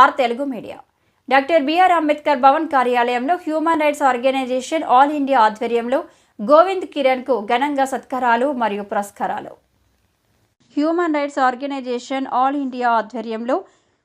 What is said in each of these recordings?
R Telugu media. Doctor BR Ambedkar Bhavan కార్యాలయంలో human rights organisation all India ఆధ్వర్యంలో గోవింద్ కిరణ్కు ఘనంగా సత్కారాలు మరియు పురస్కారాలు. Human rights organisation all India ఆధ్వర్యంలో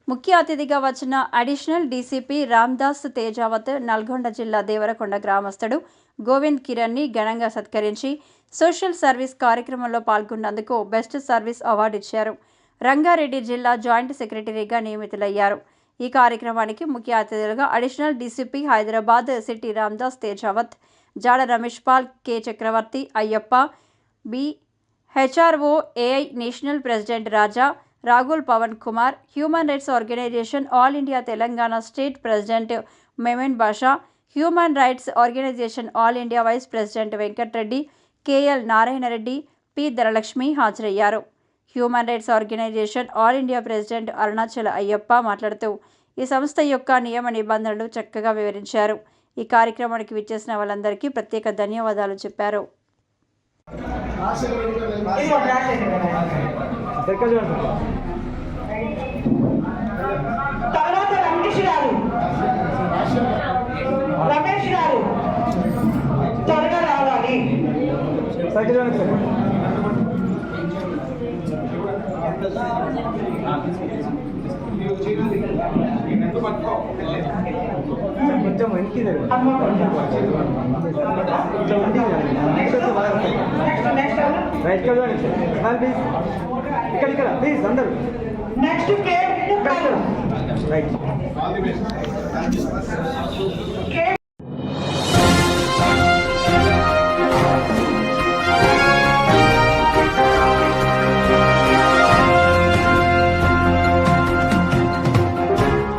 ముఖ్య అతిథిగా వచ్చిన అడిషనల్ డీసీపీ రామ్దాస్ తేజావత్ నల్గొండ జిల్లా దేవరకొండ గ్రామస్థుడు గోవింద్ కిరణ్ని ఘనంగా సత్కరించి సోషల్ సర్వీస్ కార్యక్రమంలో పాల్గొన్నందుకు బెస్ట్ సర్వీస్ అవార్డు ఇచ్చారు. రంగారెడ్డి జిల్లా జాయింట్ సెక్రటరీగా నియమితులయ్యారు. ఈ కార్యక్రమానికి ముఖ్య అతిథులుగా additional DCP Hyderabad city Ramdas Tejavath Jada Ramesh Paul K. Chakravarthi Ayyappa B. HRO AI national president Raja Ragul Pawan Kumar human rights organisation all India Telangana state president Memen Basha human rights organisation all India vice president Venkatreddy KL Narayanareddy P. Dhanalakshmi హాజరయ్యారు. Human rights organisation all India president Arunachala Ayyappa మాట్లాడుతూ ఈ సంస్థ యొక్క నియమ నిబంధనలు చక్కగా వివరించారు. ఈ కార్యక్రమానికి విచ్చేసిన వాళ్ళందరికీ ప్రత్యేక ధన్యవాదాలు చెప్పారు. తర్వాత రమేష్ గారు. రమేష్ గారు త్వరగా రావాలి కొంచెం వెనక్కి జరుగు. అమ్మ కొంచెం. ఇట్లా ఉంది నెక్స్ట్ బాగా వస్తాయి. నెక్స్ట్ నెక్స్ట్ రైట్ ప్లీజ్ ఇక్కడ ఇక్కడ ప్లీజ్ అందరూ. నెక్స్ట్. రైట్